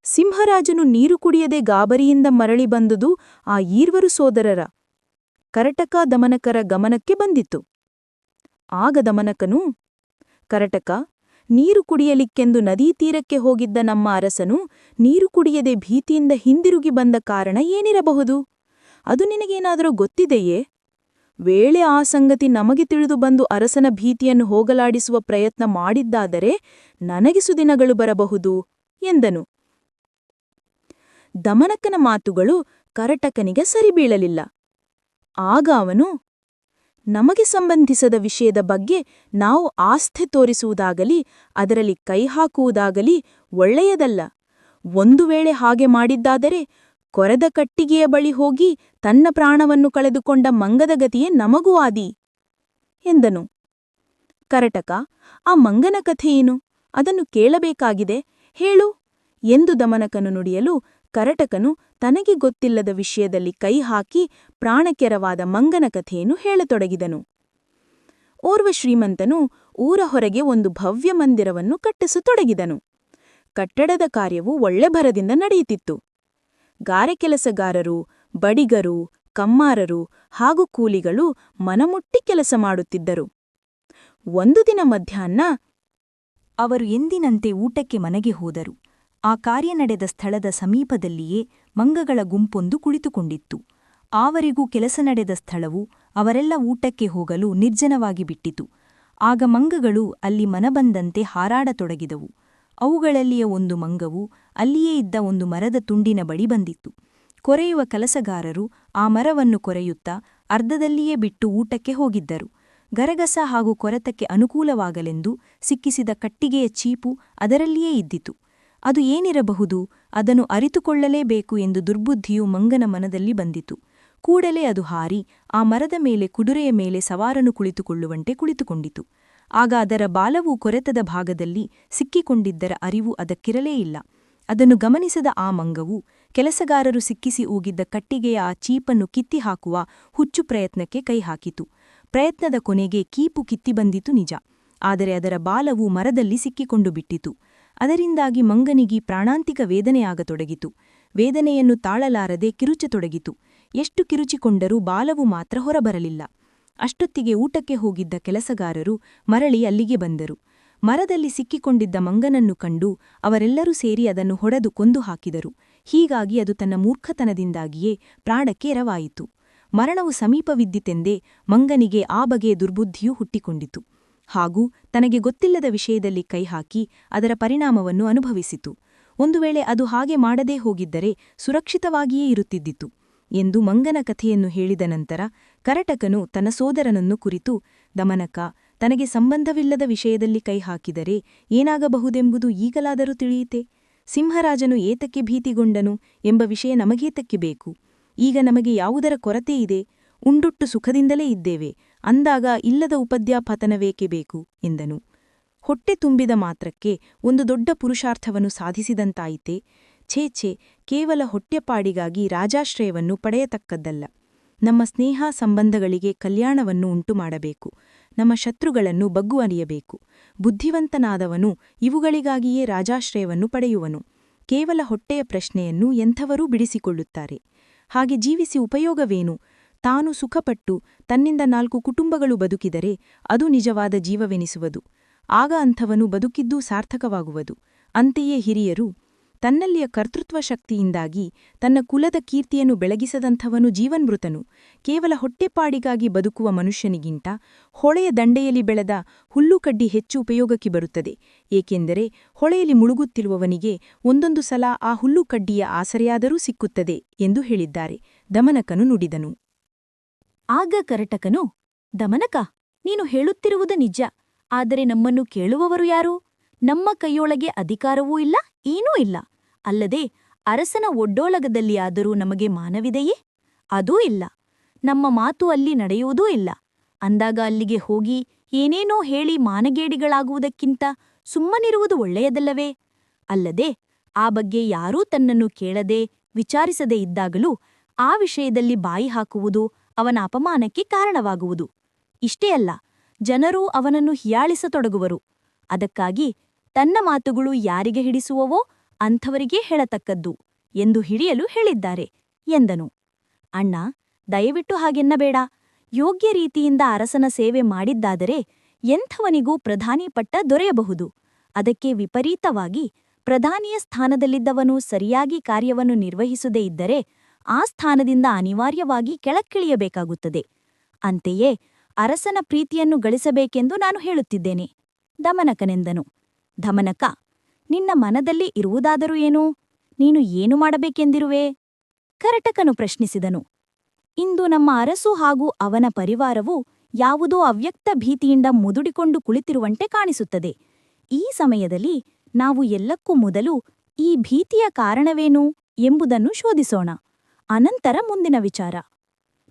ಸಿಂಹರಾಜನು ನೀರು ಕುಡಿಯದೆ ಗಾಬರಿಯಿಂದ ಮರಳಿ ಬಂದುದು ಆ ಈರ್ವರು ಸೋದರರ ಕರಟಕ ದಮನಕರ ಗಮನಕ್ಕೆ ಬಂದಿತು ಆಗ ದಮನಕನು, ಕರಟಕ ನೀರು ಕುಡಿಯಲಿಕ್ಕೆಂದು ನದೀ ತೀರಕ್ಕೆ ಹೋಗಿದ್ದ ನಮ್ಮ ಅರಸನು ನೀರು ಕುಡಿಯದೆ ಭೀತಿಯಿಂದ ಹಿಂದಿರುಗಿ ಬಂದ ಕಾರಣ ಏನಿರಬಹುದು? ಅದು ನಿನಗೇನಾದರೂ ಗೊತ್ತಿದೆಯೇ? ವೇಳೆ ಆ ಸಂಗತಿ ನಮಗೆ ತಿಳಿದು ಬಂದು ಅರಸನ ಭೀತಿಯನ್ನು ಹೋಗಲಾಡಿಸುವ ಪ್ರಯತ್ನ ಮಾಡಿದ್ದಾದರೆ ನನಗೆ ಸುದಿನಗಳು ಬರಬಹುದು, ಎಂದನು. ದಮನಕನ ಮಾತುಗಳು ಕರಟಕನಿಗೆ ಸರಿಬೀಳಲಿಲ್ಲ. ಆಗ ಅವನು ನಮಗೆ ಸಂಬಂಧಿಸದ ವಿಷಯದ ಬಗ್ಗೆ ನಾವು ಆಸ್ಥೆ ತೋರಿಸುವುದಾಗಲಿ, ಅದರಲ್ಲಿ ಕೈ ಹಾಕುವುದಾಗಲಿ ಒಳ್ಳೆಯದಲ್ಲ. ಒಂದು ವೇಳೆ ಹಾಗೆ ಮಾಡಿದ್ದಾದರೆ ಕೊರೆದ ಕಟ್ಟಿಗೆಯ ಬಳಿ ಹೋಗಿ ತನ್ನ ಪ್ರಾಣವನ್ನು ಕಳೆದುಕೊಂಡ ಮಂಗದ ಗತಿಯೇ ನಮಗೂ ಆದಿ, ಎಂದನು. ಕರಟಕ, ಆ ಮಂಗನ ಕಥೆಯೇನು ಅದನ್ನು ಕೇಳಬೇಕಾಗಿದೆ. ಹೇಳು, ಎಂದು ದಮನಕನು ನುಡಿಯಲು ಕರಟಕನು ತನಗೆ ಗೊತ್ತಿಲ್ಲದ ವಿಷಯದಲ್ಲಿ ಕೈ ಹಾಕಿ ಪ್ರಾಣಕೆರವಾದ ಮಂಗನ ಕಥೆಯನ್ನು ಹೇಳತೊಡಗಿದನು. ಓರ್ವ ಶ್ರೀಮಂತನು ಊರ ಹೊರಗೆ ಒಂದು ಭವ್ಯ ಮಂದಿರವನ್ನು ಕಟ್ಟಿಸತೊಡಗಿದನು. ಕಟ್ಟಡದ ಕಾರ್ಯವು ಒಳ್ಳೆ ಭರದಿಂದ ನಡೆಯುತ್ತಿತ್ತು. ಗಾರೆ ಕೆಲಸಗಾರರು, ಬಡಿಗರು, ಕಮ್ಮಾರರು ಹಾಗೂ ಕೂಲಿಗಳು ಮನಮುಟ್ಟಿ ಕೆಲಸ ಮಾಡುತ್ತಿದ್ದರು. ಒಂದು ದಿನ ಮಧ್ಯಾಹ್ನ ಅವರು ಎಂದಿನಂತೆ ಊಟಕ್ಕೆ ಮನೆಗೆ ಹೋದರು. ಆ ಕಾರ್ಯ ನಡೆದ ಸ್ಥಳದ ಸಮೀಪದಲ್ಲಿಯೇ ಮಂಗಗಳ ಗುಂಪೊಂದು ಕುಳಿತುಕೊಂಡಿತ್ತು. ಆವರೆಗೂ ಕೆಲಸ ನಡೆದ ಸ್ಥಳವು ಅವರೆಲ್ಲ ಊಟಕ್ಕೆ ಹೋಗಲು ನಿರ್ಜನವಾಗಿ ಬಿಟ್ಟಿತು. ಆಗ ಮಂಗಗಳು ಅಲ್ಲಿ ಮನಬಂದಂತೆ ಹಾರಾಡತೊಡಗಿದವು. ಅವುಗಳಲ್ಲಿಯ ಒಂದು ಮಂಗವು ಅಲ್ಲಿಯೇ ಇದ್ದ ಒಂದು ಮರದ ತುಂಡಿನ ಬಳಿ ಬಂದಿತ್ತು. ಕೊರೆಯುವ ಕೆಲಸಗಾರರು ಆ ಮರವನ್ನು ಕೊರೆಯುತ್ತಾ ಅರ್ಧದಲ್ಲಿಯೇ ಬಿಟ್ಟು ಊಟಕ್ಕೆ ಹೋಗಿದ್ದರು. ಗರಗಸ ಹಾಗೂ ಕೊರತಕ್ಕೆ ಅನುಕೂಲವಾಗಲೆಂದು ಸಿಕ್ಕಿಸಿದ ಕಟ್ಟಿಗೆಯ ಚೀಪು ಅದರಲ್ಲಿಯೇ ಇದ್ದಿತು. ಅದು ಏನಿರಬಹುದು, ಅದನ್ನು ಅರಿತುಕೊಳ್ಳಲೇಬೇಕು ಎಂದು ದುರ್ಬುದ್ಧಿಯು ಮಂಗನ ಮನದಲ್ಲಿ ಬಂದಿತು. ಕೂಡಲೇ ಅದು ಹಾರಿ, ಆ ಮರದ ಮೇಲೆ ಕುದುರೆಯ ಮೇಲೆ ಸವಾರನು ಕುಳಿತುಕೊಳ್ಳುವಂತೆ ಕುಳಿತುಕೊಂಡಿತು. ಆಗ ಅದರ ಬಾಲವು ಕೊರೆತದ ಭಾಗದಲ್ಲಿ ಸಿಕ್ಕಿಕೊಂಡಿದ್ದರ ಅರಿವು ಅದಕ್ಕಿರಲೇ ಇಲ್ಲ. ಅದನ್ನು ಗಮನಿಸದ ಆ ಮಂಗವು ಕೆಲಸಗಾರರು ಸಿಕ್ಕಿಸಿ ಊಗಿದ್ದ ಕಟ್ಟಿಗೆಯ ಆ ಚೀಪನ್ನು ಕಿತ್ತಿ ಹಾಕುವ ಹುಚ್ಚು ಪ್ರಯತ್ನಕ್ಕೆ ಕೈಹಾಕಿತು. ಪ್ರಯತ್ನದ ಕೊನೆಗೆ ಕೀಪು ಕಿತ್ತಿ ಬಂದಿತು ನಿಜ. ಆದರೆ ಅದರ ಬಾಲವು ಮರದಲ್ಲಿ ಸಿಕ್ಕಿಕೊಂಡು ಬಿಟ್ಟಿತು. ಅದರಿಂದಾಗಿ ಮಂಗನಿಗಿ ಪ್ರಾಣಾಂತಿಕ ವೇದನೆಯಾಗತೊಡಗಿತು ವೇದನೆಯನ್ನು ತಾಳಲಾರದೆ ಕಿರುಚತೊಡಗಿತು. ಎಷ್ಟು ಕಿರುಚಿಕೊಂಡರೂ ಬಾಲವು ಮಾತ್ರ ಹೊರಬರಲಿಲ್ಲ. ಅಷ್ಟೊತ್ತಿಗೆ ಊಟಕ್ಕೆ ಹೋಗಿದ್ದ ಕೆಲಸಗಾರರು ಮರಳಿ ಅಲ್ಲಿಗೆ ಬಂದರು. ಮರದಲ್ಲಿ ಸಿಕ್ಕಿಕೊಂಡಿದ್ದ ಮಂಗನನ್ನು ಕಂಡು ಅವರೆಲ್ಲರೂ ಸೇರಿ ಅದನ್ನು ಹೊಡೆದು ಕೊಂದು ಹಾಕಿದರು. ಹೀಗಾಗಿ ಅದು ತನ್ನ ಮೂರ್ಖತನದಿಂದಾಗಿಯೇ ಪ್ರಾಣಕ್ಕೆ ಎರವಾಯಿತು. ಮರಣವು ಸಮೀಪವಿದ್ದಿತೆಂದೇ ಮಂಗನಿಗೆ ಆ ಬಗೆಯ ದುರ್ಬುದ್ಧಿಯೂ ಹುಟ್ಟಿಕೊಂಡಿತು. ಹಾಗೂ ತನಗೆ ಗೊತ್ತಿಲ್ಲದ ವಿಷಯದಲ್ಲಿ ಕೈಹಾಕಿ ಅದರ ಪರಿಣಾಮವನ್ನು ಅನುಭವಿಸಿತು. ಒಂದು ವೇಳೆ ಅದು ಹಾಗೆ ಮಾಡದೇ ಹೋಗಿದ್ದರೆ ಸುರಕ್ಷಿತವಾಗಿಯೇ ಇರುತ್ತಿದ್ದಿತು ಎಂದು ಮಂಗನ ಕಥೆಯನ್ನು ಹೇಳಿದ ನಂತರ ಕರಟಕನು ತನ್ನ ಸೋದರನನ್ನು ಕುರಿತು, ದಮನಕ, ತನಗೆ ಸಂಬಂಧವಿಲ್ಲದ ವಿಷಯದಲ್ಲಿ ಕೈಹಾಕಿದರೆ ಏನಾಗಬಹುದೆಂಬುದು ಈಗಲಾದರೂ ತಿಳಿಯಿತೆ? ಸಿಂಹರಾಜನು ಏತಕ್ಕೆ ಭೀತಿಗೊಂಡನು ಎಂಬ ವಿಷಯ ನಮಗೇತಕ್ಕೆ ಬೇಕು? ಈಗ ನಮಗೆ ಯಾವುದರ ಕೊರತೆ ಇದೆ ಉಂಡುಟ್ಟು ಸುಖದಿಂದಲೇ ಇದ್ದೇವೆ. ಅಂದಾಗ ಇಲ್ಲದ ಉಪದ್ಯಾಪತನವೇಕೆ ಬೇಕು? ಎಂದನು. ಹೊಟ್ಟೆ ತುಂಬಿದ ಮಾತ್ರಕ್ಕೆ ಒಂದು ದೊಡ್ಡ ಪುರುಷಾರ್ಥವನ್ನು ಸಾಧಿಸಿದಂತಾಯಿತೆ? ಛೇ ಛೇ, ಕೇವಲ ಹೊಟ್ಟೆಪಾಡಿಗಾಗಿ ರಾಜಾಶ್ರಯವನ್ನು ಪಡೆಯತಕ್ಕದ್ದಲ್ಲ. ನಮ್ಮ ಸ್ನೇಹ ಸಂಬಂಧಗಳಿಗೆ ಕಲ್ಯಾಣವನ್ನು ಉಂಟುಮಾಡಬೇಕು. ನಮ್ಮ ಶತ್ರುಗಳನ್ನು ಬಗ್ಗು ಅರಿಯಬೇಕು ಬುದ್ಧಿವಂತನಾದವನು ಇವುಗಳಿಗಾಗಿಯೇ ರಾಜಾಶ್ರಯವನ್ನು ಪಡೆಯುವನು. ಕೇವಲ ಹೊಟ್ಟೆಯ ಪ್ರಶ್ನೆಯನ್ನು ಎಂಥವರೂ ಬಿಡಿಸಿಕೊಳ್ಳುತ್ತಾರೆ. ಹಾಗೆ ಜೀವಿಸಿ ಉಪಯೋಗವೇನು? ತಾನು ಸುಖಪಟ್ಟು ತನ್ನಿಂದ ನಾಲ್ಕು ಕುಟುಂಬಗಳು ಬದುಕಿದರೆ ಅದು ನಿಜವಾದ ಜೀವವೆನಿಸುವುದು. ಆಗ ಅಂಥವನು ಬದುಕಿದ್ದೂ ಸಾರ್ಥಕವಾಗುವುದು. ಅಂತೆಯೇ ಹಿರಿಯರು, ತನ್ನಲ್ಲಿಯ ಕರ್ತೃತ್ವ ಶಕ್ತಿಯಿಂದಾಗಿ ತನ್ನ ಕುಲದ ಕೀರ್ತಿಯನ್ನು ಬೆಳಗಿಸದಂಥವನು ಜೀವನ್ಮೃತನು. ಕೇವಲ ಹೊಟ್ಟೆಪಾಡಿಗಾಗಿ ಬದುಕುವ ಮನುಷ್ಯನಿಗಿಂತ ಹೊಳೆಯ ದಂಡೆಯಲ್ಲಿ ಬೆಳೆದ ಹುಲ್ಲುಕಡ್ಡಿ ಹೆಚ್ಚು ಉಪಯೋಗಕ್ಕೆ ಬರುತ್ತದೆ. ಏಕೆಂದರೆ ಹೊಳೆಯಲ್ಲಿ ಮುಳುಗುತ್ತಿರುವವನಿಗೆ ಒಂದೊಂದು ಸಲ ಆ ಹುಲ್ಲುಕಡ್ಡಿಯ ಆಸರೆಯಾದರೂ ಸಿಕ್ಕುತ್ತದೆ ಎಂದು ಹೇಳಿದ್ದಾರೆ. ದಮನಕನು ನುಡಿದನು. ಆಗ ಕರಟಕನು, ದಮನಕ, ನೀನು ಹೇಳುತ್ತಿರುವುದು ನಿಜ. ಆದರೆ ನಮ್ಮನ್ನು ಕೇಳುವವರು ಯಾರು? ನಮ್ಮ ಕೈಯೊಳಗೆ ಅಧಿಕಾರವೂ ಇಲ್ಲ, ಏನೂ ಇಲ್ಲ. ಅಲ್ಲದೆ ಅರಸನ ಒಡ್ಡೋಳಗದಲ್ಲಿಯಾದರೂ ನಮಗೆ ಮಾನವಿದೆಯೇ? ಅದೂ ಇಲ್ಲ. ನಮ್ಮ ಮಾತು ಅಲ್ಲಿ ನಡೆಯುವುದೂ ಇಲ್ಲ. ಅಂದಾಗ ಅಲ್ಲಿಗೆ ಹೋಗಿ ಏನೇನೋ ಹೇಳಿ ಮಾನಗೇಡಿಗಳಾಗುವುದಕ್ಕಿಂತ ಸುಮ್ಮನಿರುವುದು ಒಳ್ಳೆಯದಲ್ಲವೇ? ಅಲ್ಲದೆ ಆ ಬಗ್ಗೆ ಯಾರೂ ತನ್ನನ್ನು ಕೇಳದೆ ವಿಚಾರಿಸದೇ ಇದ್ದಾಗಲೂ ಆ ವಿಷಯದಲ್ಲಿ ಬಾಯಿ ಹಾಕುವುದು ಅವನ ಅಪಮಾನಕ್ಕೆ ಕಾರಣವಾಗುವುದು. ಇಷ್ಟೇ ಅಲ್ಲ, ಜನರೂ ಅವನನ್ನು ಹಿಯಾಳಿಸತೊಡಗುವರು. ಅದಕ್ಕಾಗಿ ತನ್ನ ಮಾತುಗಳು ಯಾರಿಗೆ ಹಿಡಿಸುವವೋ ಅಂಥವರಿಗೇ ಹೇಳತಕ್ಕದ್ದು ಎಂದು ಹಿಡಿಯಲು ಹೇಳಿದ್ದಾರೆ, ಎಂದನು. ಅಣ್ಣ, ದಯವಿಟ್ಟು ಹಾಗೆನ್ನಬೇಡ. ಯೋಗ್ಯ ರೀತಿಯಿಂದ ಅರಸನ ಸೇವೆ ಮಾಡಿದ್ದಾದರೆ ಎಂಥವನಿಗೂ ಪ್ರಧಾನಿ ಪಟ್ಟ ದೊರೆಯಬಹುದು. ಅದಕ್ಕೆ ವಿಪರೀತವಾಗಿ ಪ್ರಧಾನಿಯ ಸ್ಥಾನದಲ್ಲಿದ್ದವನು ಸರಿಯಾಗಿ ಕಾರ್ಯವನ್ನು ನಿರ್ವಹಿಸದೇ ಇದ್ದರೆ ಆ ಸ್ಥಾನದಿಂದ ಅನಿವಾರ್ಯವಾಗಿ ಕೆಳಕ್ಕಿಳಿಯಬೇಕಾಗುತ್ತದೆ. ಅಂತೆಯೇ ಅರಸನ ಪ್ರೀತಿಯನ್ನು ಗಳಿಸಬೇಕೆಂದು ನಾನು ಹೇಳುತ್ತಿದ್ದೇನೆ. ದಮನಕನೆಂದನು. ಧಮನಕ ನಿನ್ನ ಮನದಲ್ಲಿ ಇರುವುದಾದರೂ ಏನು? ನೀನು ಏನು ಮಾಡಬೇಕೆಂದಿರುವೆ? ಕರಟಕನು ಪ್ರಶ್ನಿಸಿದನು. ಇಂದು ನಮ್ಮ ಅರಸು ಹಾಗೂ ಅವನ ಪರಿವಾರವು ಯಾವುದೋ ಅವ್ಯಕ್ತ ಭೀತಿಯಿಂದ ಮುದುಡಿಕೊಂಡು ಕುಳಿತಿರುವಂತೆ ಕಾಣಿಸುತ್ತದೆ. ಈ ಸಮಯದಲ್ಲಿ ನಾವು ಎಲ್ಲಕ್ಕೂ ಮೊದಲು ಈ ಭೀತಿಯ ಕಾರಣವೇನು ಎಂಬುದನ್ನು ಶೋಧಿಸೋಣ. ಅನಂತರ ಮುಂದಿನ ವಿಚಾರ.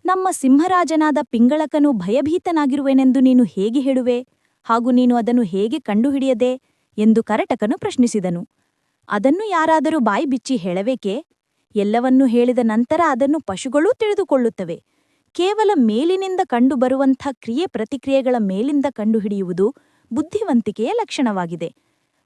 ನಮ್ಮ ಸಿಂಹರಾಜನಾದ ಪಿಂಗಳಕನು ಭಯಭೀತನಾಗಿರುವೆನೆಂದು ನೀನು ಹೇಗೆ ಹೇಳುವೆ? ಹಾಗೂ ನೀನು ಅದನ್ನು ಹೇಗೆ ಕಂಡುಹಿಡಿಯದೆ? ಎಂದು ಕರಟಕನು ಪ್ರಶ್ನಿಸಿದನು. ಅದನ್ನು ಯಾರಾದರೂ ಬಾಯಿ ಬಿಚ್ಚಿ ಹೇಳಬೇಕೆ? ಎಲ್ಲವನ್ನೂ ಹೇಳಿದ ನಂತರ ಅದನ್ನು ಪಶುಗಳೂ ತಿಳಿದುಕೊಳ್ಳುತ್ತವೆ. ಕೇವಲ ಮೇಲಿನಿಂದ ಕಂಡುಬರುವಂಥ ಕ್ರಿಯೆ ಪ್ರತಿಕ್ರಿಯೆಗಳ ಮೇಲಿಂದ ಕಂಡುಹಿಡಿಯುವುದು ಬುದ್ಧಿವಂತಿಕೆಯ ಲಕ್ಷಣವಾಗಿದೆ.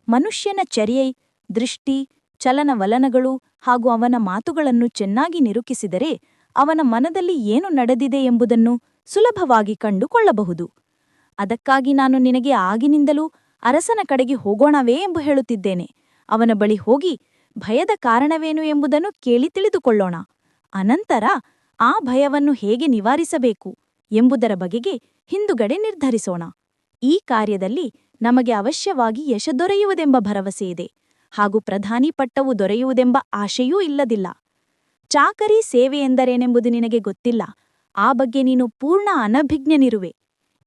ಮನುಷ್ಯನ ಚರ್ಯೈ, ದೃಷ್ಟಿ ಚಲನವಲನಗಳು ಹಾಗೂ ಅವನ ಮಾತುಗಳನ್ನು ಚೆನ್ನಾಗಿ ನಿರುಕಿಸಿದರೆ ಅವನ ಮನದಲ್ಲಿ ಏನು ನಡೆದಿದೆ ಎಂಬುದನ್ನು ಸುಲಭವಾಗಿ ಕಂಡುಕೊಳ್ಳಬಹುದು. ಅದಕ್ಕಾಗಿ ನಾನು ನಿನಗೆ ಆಗಿನಿಂದಲೂ ಅರಸನ ಕಡೆಗೆ ಹೋಗೋಣವೇ ಎಂದು ಹೇಳುತ್ತಿದ್ದೇನೆ. ಅವನ ಬಳಿ ಹೋಗಿ ಭಯದ ಕಾರಣವೇನು ಎಂಬುದನ್ನು ಕೇಳಿ ತಿಳಿದುಕೊಳ್ಳೋಣ. ಅನಂತರ ಆ ಭಯವನ್ನು ಹೇಗೆ ನಿವಾರಿಸಬೇಕು ಎಂಬುದರ ಬಗೆಗೆ ಹಿಂದುಗಡೆ ನಿರ್ಧರಿಸೋಣ. ಈ ಕಾರ್ಯದಲ್ಲಿ ನಮಗೆ ಅವಶ್ಯವಾಗಿ ಯಶ ದೊರೆಯುವುದೆಂಬ ಭರವಸೆಯಿದೆ ಹಾಗೂ ಪ್ರಧಾನಿ ಪಟ್ಟವು ದೊರೆಯುವುದೆಂಬ ಆಶೆಯೂ ಇಲ್ಲದಿಲ್ಲ. ಚಾಕರಿ ಸೇವೆ ಎಂದರೇನೆಂಬುದು ನಿನಗೆ ಗೊತ್ತಿಲ್ಲ. ಆ ಬಗ್ಗೆ ನೀನು ಪೂರ್ಣ ಅನಭಿಜ್ಞನಿರುವೆ.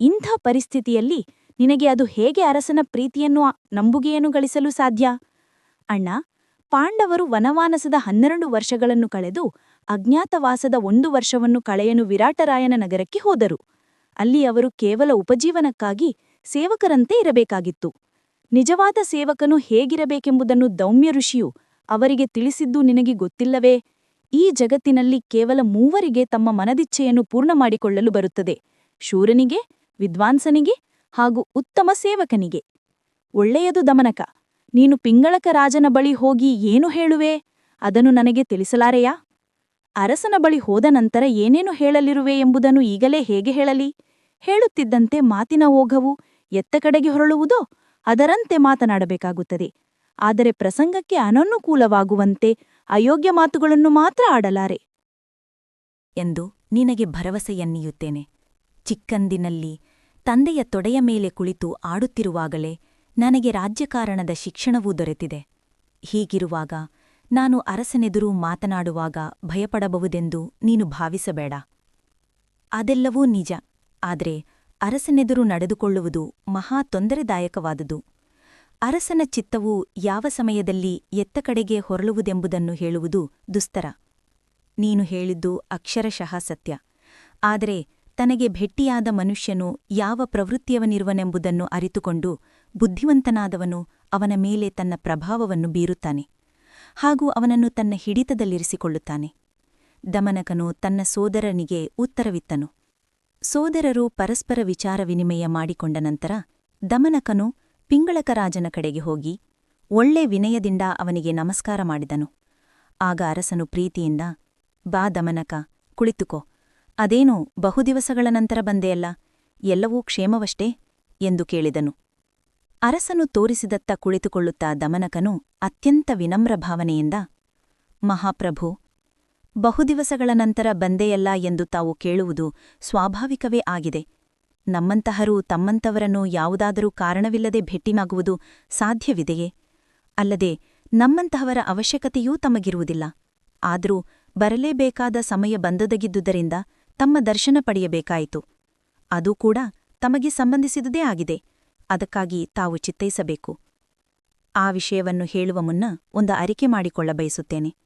ಇಂಥ ಪರಿಸ್ಥಿತಿಯಲ್ಲಿ ನಿನಗೆ ಅದು ಹೇಗೆ ಅರಸನ ಪ್ರೀತಿಯನ್ನು, ನಂಬುಗೆಯನ್ನು ಗಳಿಸಲು ಸಾಧ್ಯ? ಅಣ್ಣ, ಪಾಂಡವರು ವನವಾನಸದ ಹನ್ನೆರಡು ವರ್ಷಗಳನ್ನು ಕಳೆದು ಅಜ್ಞಾತವಾಸದ ಒಂದು ವರ್ಷವನ್ನು ಕಳೆಯನು ವಿರಾಟರಾಯನ ನಗರಕ್ಕೆ ಹೋದರು. ಅಲ್ಲಿ ಅವರು ಕೇವಲ ಉಪಜೀವನಕ್ಕಾಗಿ ಸೇವಕರಂತೆ ಇರಬೇಕಾಗಿತ್ತು. ನಿಜವಾದ ಸೇವಕನು ಹೇಗಿರಬೇಕೆಂಬುದನ್ನು ದೌಮ್ಯ ಋಷಿಯು ಅವರಿಗೆ ತಿಳಿಸಿದ್ದು ನಿನಗೆ ಗೊತ್ತಿಲ್ಲವೇ? ಈ ಜಗತ್ತಿನಲ್ಲಿ ಕೇವಲ ಮೂವರಿಗೆ ತಮ್ಮ ಮನದಿಚ್ಛೆಯನ್ನು ಪೂರ್ಣ ಮಾಡಿಕೊಳ್ಳಲು ಬರುತ್ತದೆ. ಶೂರನಿಗೆ, ವಿದ್ವಾಂಸನಿಗೆ ಹಾಗೂ ಉತ್ತಮ ಸೇವಕನಿಗೆ. ಒಳ್ಳೆಯದು ದಮನಕ. ನೀನು ಪಿಂಗಳಕ ರಾಜನ ಬಳಿ ಹೋಗಿ ಏನು ಹೇಳುವೆ? ಅದನ್ನು ನನಗೆ ತಿಳಿಸಲಾರೆಯಾ? ಅರಸನ ಬಳಿ ಹೋದ ನಂತರ ಏನೇನು ಹೇಳಲಿರುವೆ ಎಂಬುದನ್ನು ಈಗಲೇ ಹೇಗೆ ಹೇಳಲಿ? ಹೇಳುತ್ತಿದ್ದಂತೆ ಮಾತಿನ ಓಘವು ಎತ್ತ ಕಡೆಗೆ ಹೊರಳುವುದೋ ಅದರಂತೆ ಮಾತನಾಡಬೇಕಾಗುತ್ತದೆ. ಆದರೆ ಪ್ರಸಂಗಕ್ಕೆ ಅನನುಕೂಲವಾಗುವಂತೆ ಅಯೋಗ್ಯ ಮಾತುಗಳನ್ನು ಮಾತ್ರ ಆಡಲಾರೆ. ಎಂದು ನಿನಗೆ ಭರವಸೆಯನ್ನಿಯುತ್ತೇನೆ ಚಿಕ್ಕಂದಿನಲ್ಲಿ ತಂದೆಯ ತೊಡೆಯ ಮೇಲೆ ಕುಳಿತು ಆಡುತ್ತಿರುವಾಗಲೇ ನನಗೆ ರಾಜ್ಯಕಾರಣದ ಶಿಕ್ಷಣವೂ ದೊರೆತಿದೆ. ಹೀಗಿರುವಾಗ ನಾನು ಅರಸನೆದುರು ಮಾತನಾಡುವಾಗ ಭಯಪಡಬಹುದೆಂದು ನೀನು ಭಾವಿಸಬೇಡ. ಅದೆಲ್ಲವೂ ನಿಜ. ಆದರೆ ಅರಸನೆದುರು ನಡೆದುಕೊಳ್ಳುವುದು ಮಹಾ ತೊಂದರೆದಾಯಕವಾದುದು. ಅರಸನ ಚಿತ್ತವು ಯಾವ ಸಮಯದಲ್ಲಿ ಎತ್ತ ಕಡೆಗೆ ಹೊರಳುವುದೆಂಬುದನ್ನು ಹೇಳುವುದು ದುಸ್ತರ. ನೀನು ಹೇಳಿದ್ದು ಅಕ್ಷರಶಃ ಸತ್ಯ. ಆದರೆ ತನಗೆ ಭೆಟ್ಟಿಯಾದ ಮನುಷ್ಯನು ಯಾವ ಪ್ರವೃತ್ತಿಯವನಿರುವನೆಂಬುದನ್ನು ಅರಿತುಕೊಂಡು ಬುದ್ಧಿವಂತನಾದವನು ಅವನ ಮೇಲೆ ತನ್ನ ಪ್ರಭಾವವನ್ನು ಬೀರುತ್ತಾನೆ. ಹಾಗೂ ಅವನನ್ನು ತನ್ನ ಹಿಡಿತದಲ್ಲಿರಿಸಿಕೊಳ್ಳುತ್ತಾನೆ. ದಮನಕನು ತನ್ನ ಸೋದರನಿಗೆ ಉತ್ತರವಿತ್ತನು. ಸೋದರರು ಪರಸ್ಪರ ವಿಚಾರ ವಿನಿಮಯ ಮಾಡಿಕೊಂಡ ನಂತರ ದಮನಕನು ಪಿಂಗಳಕರಾಜನ ಕಡೆಗೆ ಹೋಗಿ ಒಳ್ಳೆ ವಿನಯದಿಂದ ಅವನಿಗೆ ನಮಸ್ಕಾರ ಮಾಡಿದನು. ಆಗ ಅರಸನು ಪ್ರೀತಿಯಿಂದ, ಬಾ ದಮನಕ, ಕುಳಿತುಕೋ. ಅದೇನೋ ಬಹುದಿವಸಗಳ ನಂತರ ಬಂದೆಯಲ್ಲ ಎಲ್ಲವೂ ಕ್ಷೇಮವಷ್ಟೇ? ಎಂದು ಕೇಳಿದನು. ಅರಸನು ತೋರಿಸಿದತ್ತ ಕುಳಿತುಕೊಳ್ಳುತ್ತಾ ದಮನಕನು ಅತ್ಯಂತ ವಿನಮ್ರ ಭಾವನೆಯಿಂದ, ಮಹಾಪ್ರಭು ಬಹುದಿವಸಗಳ ನಂತರ ಬಂದೆಯಲ್ಲ ಎಂದು ತಾವು ಕೇಳುವುದು ಸ್ವಾಭಾವಿಕವೇ ಆಗಿದೆ. ನಮ್ಮಂತಹರು ತಮ್ಮಂತವರನ್ನು ಯಾವುದಾದರೂ ಕಾರಣವಿಲ್ಲದೆ ಭೆಟ್ಟಿನಾಗುವುದು ಸಾಧ್ಯವಿದೆಯೇ? ಅಲ್ಲದೆ ನಮ್ಮಂತಹವರ ಅವಶ್ಯಕತೆಯೂ ತಮಗಿರುವುದಿಲ್ಲ. ಆದರೂ ಬರಲೇಬೇಕಾದ ಸಮಯ ಬಂದೊದಗಿದ್ದುದರಿಂದ ತಮ್ಮ ದರ್ಶನ ಪಡೆಯಬೇಕಾಯಿತು. ಅದೂ ಕೂಡ ತಮಗೆ ಸಂಬಂಧಿಸಿದುದೇ ಆಗಿದೆ. ಅದಕ್ಕಾಗಿ ತಾವು ಚಿತ್ತೈಸಬೇಕು. ಆ ವಿಷಯವನ್ನು ಹೇಳುವ ಮುನ್ನ ಒಂದು ಅರಿಕೆ ಮಾಡಿಕೊಳ್ಳ ಬಯಸುತ್ತೇನೆ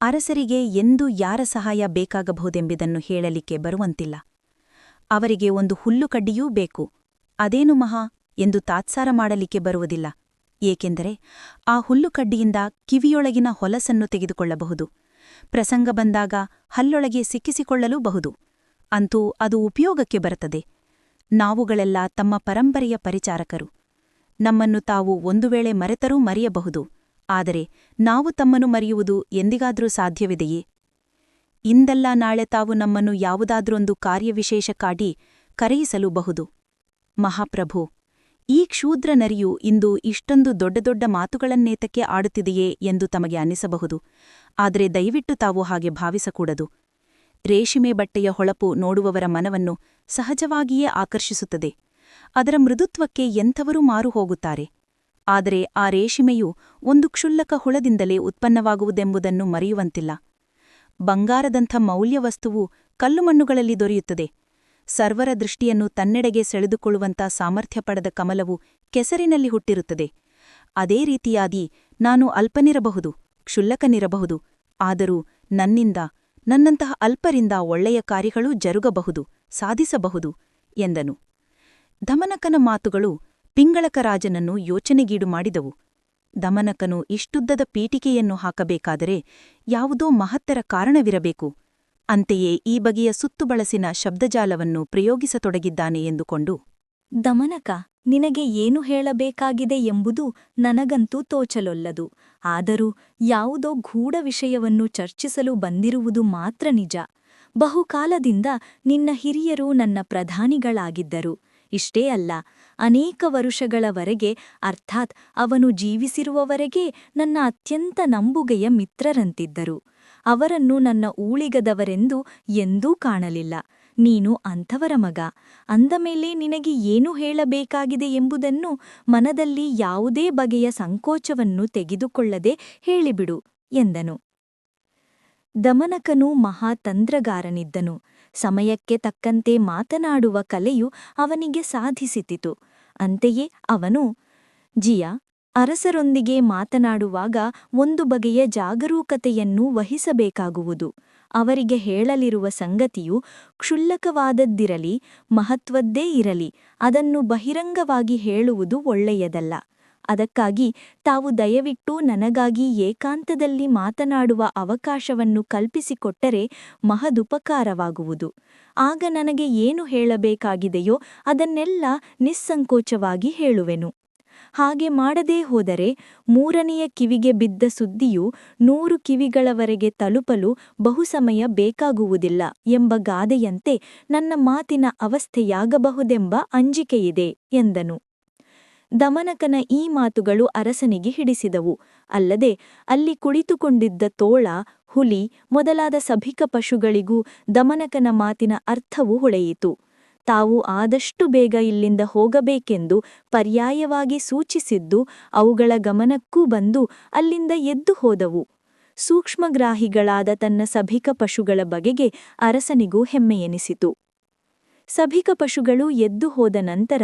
ಅರಸರಿಗೆ ಎಂದು ಯಾರ ಸಹಾಯ ಬೇಕಾಗಬಹುದೆಂಬುದನ್ನು ಹೇಳಲಿಕ್ಕೆ ಬರುವಂತಿಲ್ಲ. ಅವರಿಗೆ ಒಂದು ಹುಲ್ಲುಕಡ್ಡಿಯೂ ಬೇಕು. ಅದೇನು ಮಹಾ ಎಂದು ತಾತ್ಸಾರ ಮಾಡಲಿಕ್ಕೆ ಬರುವುದಿಲ್ಲ. ಏಕೆಂದರೆ ಆ ಹುಲ್ಲುಕಡ್ಡಿಯಿಂದ ಕಿವಿಯೊಳಗಿನ ಹೊಲಸನ್ನು ತೆಗೆದುಕೊಳ್ಳಬಹುದು. ಪ್ರಸಂಗ ಬಂದಾಗ ಹಲ್ಲೊಳಗೆ ಸಿಕ್ಕಿಸಿಕೊಳ್ಳಲೂ ಬಹುದು ಅಂತೂ ಅದು ಉಪಯೋಗಕ್ಕೆ ಬರುತ್ತದೆ. ನಾವುಗಳೆಲ್ಲ ತಮ್ಮ ಪರಂಪರೆಯ ಪರಿಚಾರಕರು. ನಮ್ಮನ್ನು ತಾವು ಒಂದು ವೇಳೆ ಮರೆತರೂ ಮರೆಯಬಹುದು. ಆದರೆ ನಾವು ತಮ್ಮನ್ನು ಮರೆಯುವುದು ಎಂದಿಗಾದರೂ ಸಾಧ್ಯವಿದೆಯೇ? ಇಂದಲ್ಲ ನಾಳೆ ತಾವು ನಮ್ಮನ್ನು ಯಾವುದಾದ್ರೊಂದು ಕಾರ್ಯವಿಶೇಷಕ್ಕಾಗಿ ಕರೆಯಿಸಲು ಬಹುದು ಮಹಾಪ್ರಭು, ಈ ಕ್ಷೂದ್ರ ನರಿಯು ಇಂದು ಇಷ್ಟೊಂದು ದೊಡ್ಡ ದೊಡ್ಡ ಮಾತುಗಳನ್ನೇತಕ್ಕೆ ಆಡುತ್ತಿದೆಯೇ ಎಂದು ತಮಗೆ ಅನ್ನಿಸಬಹುದು ಆದರೆ ದಯವಿಟ್ಟು ತಾವು ಹಾಗೆ ಭಾವಿಸಕೂಡದು. ರೇಷ್ಮೆ ಬಟ್ಟೆಯ ಹೊಳಪು ನೋಡುವವರ ಮನವನ್ನು ಸಹಜವಾಗಿಯೇ ಆಕರ್ಷಿಸುತ್ತದೆ. ಅದರ ಮೃದುತ್ವಕ್ಕೆ ಎಂಥವರೂ ಮಾರು ಹೋಗುತ್ತಾರೆ ಆದರೆ ಆ ರೇಷ್ಮೆಯು ಒಂದು ಕ್ಷುಲ್ಲಕ ಹುಳದಿಂದಲೇ ಉತ್ಪನ್ನವಾಗುವುದೆಂಬುದನ್ನು ಮರೆಯುವಂತಿಲ್ಲ. ಬಂಗಾರದಂಥ ಮೌಲ್ಯವಸ್ತುವು ಕಲ್ಲುಮಣ್ಣುಗಳಲ್ಲಿ ದೊರೆಯುತ್ತದೆ. ಸರ್ವರ ದೃಷ್ಟಿಯನ್ನು ತನ್ನೆಡೆಗೆ ಸೆಳೆದುಕೊಳ್ಳುವಂಥ ಸಾಮರ್ಥ್ಯ ಪಡೆದ ಕಮಲವು ಕೆಸರಿನಲ್ಲಿ ಹುಟ್ಟಿರುತ್ತದೆ. ಅದೇ ರೀತಿಯಾಗಿ ನಾನು ಅಲ್ಪನಿರಬಹುದು, ಕ್ಷುಲ್ಲಕನಿರಬಹುದು, ಆದರೂ ನನ್ನಿಂದ, ನನ್ನಂತಹ ಅಲ್ಪರಿಂದ ಒಳ್ಳೆಯ ಕಾರ್ಯಗಳೂ ಜರುಗಬಹುದು, ಸಾಧಿಸಬಹುದು, ಎಂದನು. ಧಮನಕನ ಮಾತುಗಳು ಪಿಂಗಳಕರಾಜನನ್ನು ಯೋಚನೆಗೀಡು ಮಾಡಿದವು. ದಮನಕನು ಇಷ್ಟುದ್ದದ ಪೀಠಿಕೆಯನ್ನು ಹಾಕಬೇಕಾದರೆ ಯಾವುದೋ ಮಹತ್ತರ ಕಾರಣವಿರಬೇಕು. ಅಂತೆಯೇ ಈ ಬಗೆಯ ಸುತ್ತುಬಳಸಿನ ಶಬ್ದಜಾಲವನ್ನು ಪ್ರಯೋಗಿಸತೊಡಗಿದ್ದಾನೆ ಎಂದುಕೊಂಡು, ದಮನಕ, ನಿನಗೆ ಏನು ಹೇಳಬೇಕಾಗಿದೆ ಎಂಬುದು ನನಗಂತೂ ತೋಚಲೊಲ್ಲದು. ಆದರೂ ಯಾವುದೋ ಗೂಢ ವಿಷಯವನ್ನು ಚರ್ಚಿಸಲು ಬಂದಿರುವುದು ಮಾತ್ರ ನಿಜ. ಬಹುಕಾಲದಿಂದ ನಿನ್ನ ಹಿರಿಯರು ನನ್ನ ಪ್ರಧಾನಿಗಳಾಗಿದ್ದರು. ಇಷ್ಟೇ ಅಲ್ಲ ಅನೇಕ ವರುಷಗಳವರೆಗೆ, ಅರ್ಥಾತ್ ಅವನು ಜೀವಿಸಿರುವವರೆಗೆ ನನ್ನ ಅತ್ಯಂತ ನಂಬುಗೆಯ ಮಿತ್ರರಂತಿದ್ದರು. ಅವರನ್ನು ನನ್ನ ಊಳಿಗದವರೆಂದು ಎಂದೂ ಕಾಣಲಿಲ್ಲ. ನೀನು ಅಂಥವರ ಮಗ. ಅಂದ ಮೇಲೆ ನಿನಗೆ ಏನು ಹೇಳಬೇಕಾಗಿದೆ ಎಂಬುದನ್ನು ಮನದಲ್ಲಿ ಯಾವುದೇ ಬಗೆಯ ಸಂಕೋಚವನ್ನು ತೆಗೆದುಕೊಳ್ಳದೆ ಹೇಳಿಬಿಡು, ಎಂದನು. ದಮನಕನು ಮಹಾ ತಂದ್ರಗಾರನಿದ್ದನು ಸಮಯಕ್ಕೆ ತಕ್ಕಂತೆ ಮಾತನಾಡುವ ಕಲೆಯು ಅವನಿಗೆ ಸಾಧಿಸಿತಿತು. ಅಂತೆಯೇ ಅವನು, ಜಿಯ, ಅರಸರೊಂದಿಗೆ ಮಾತನಾಡುವಾಗ ಒಂದು ಬಗೆಯ ಜಾಗರೂಕತೆಯನ್ನು ವಹಿಸಬೇಕಾಗುವುದು. ಅವರಿಗೆ ಹೇಳಲಿರುವ ಸಂಗತಿಯು ಕ್ಷುಲ್ಲಕವಾದದ್ದಿರಲಿ, ಮಹತ್ವದ್ದೇ ಇರಲಿ, ಅದನ್ನು ಬಹಿರಂಗವಾಗಿ ಹೇಳುವುದು ಒಳ್ಳೆಯದಲ್ಲ. ಅದಕ್ಕಾಗಿ ತಾವು ದಯವಿಟ್ಟು ನನಗಾಗಿ ಏಕಾಂತದಲ್ಲಿ ಮಾತನಾಡುವ ಅವಕಾಶವನ್ನು ಕಲ್ಪಿಸಿಕೊಟ್ಟರೆ ಮಹದುಪಕಾರವಾಗುವುದು. ಆಗ ನನಗೆ ಏನು ಹೇಳಬೇಕಾಗಿದೆಯೋ ಅದನ್ನೆಲ್ಲ ನಿಸ್ಸಂಕೋಚವಾಗಿ ಹೇಳುವೆನು. ಹಾಗೆ ಮಾಡದೇ ಹೋದರೆ ಮೂರನೆಯ ಕಿವಿಗೆ ಬಿದ್ದ ಸುದ್ದಿಯು ನೂರು ಕಿವಿಗಳವರೆಗೆ ತಲುಪಲು ಬಹುಸಮಯ ಬೇಕಾಗುವುದಿಲ್ಲ ಎಂಬ ಗಾದೆಯಂತೆ ನನ್ನ ಮಾತಿನ ಅವಸ್ಥೆಯಾಗಬಹುದೆಂಬ ಅಂಜಿಕೆಯಿದೆ ಎಂದನು. ದಮನಕನ ಈ ಮಾತುಗಳು ಅರಸನಿಗೆ ಹಿಡಿಸಿದವು. ಅಲ್ಲದೆ ಅಲ್ಲಿ ಕುಳಿತುಕೊಂಡಿದ್ದ ತೋಳ, ಹುಲಿ ಮೊದಲಾದ ಸಭಿಕ ಪಶುಗಳಿಗೂ ದಮನಕನ ಮಾತಿನ ಅರ್ಥವು ಹೊಳೆಯಿತು. ತಾವು ಆದಷ್ಟು ಬೇಗ ಇಲ್ಲಿಂದ ಹೋಗಬೇಕೆಂದು ಪರ್ಯಾಯವಾಗಿ ಸೂಚಿಸಿದ್ದು ಅವುಗಳ ಗಮನಕ್ಕೂ ಬಂದು ಅಲ್ಲಿಂದ ಎದ್ದು ಹೋದವು. ಸೂಕ್ಷ್ಮಗ್ರಾಹಿಗಳಾದ ತನ್ನ ಸಭಿಕ ಪಶುಗಳ ಬಗೆಗೆ ಅರಸನಿಗೂ ಹೆಮ್ಮೆಯೆನಿಸಿತು. ಸಭಿಕ ಪಶುಗಳು ಎದ್ದು ಹೋದ ನಂತರ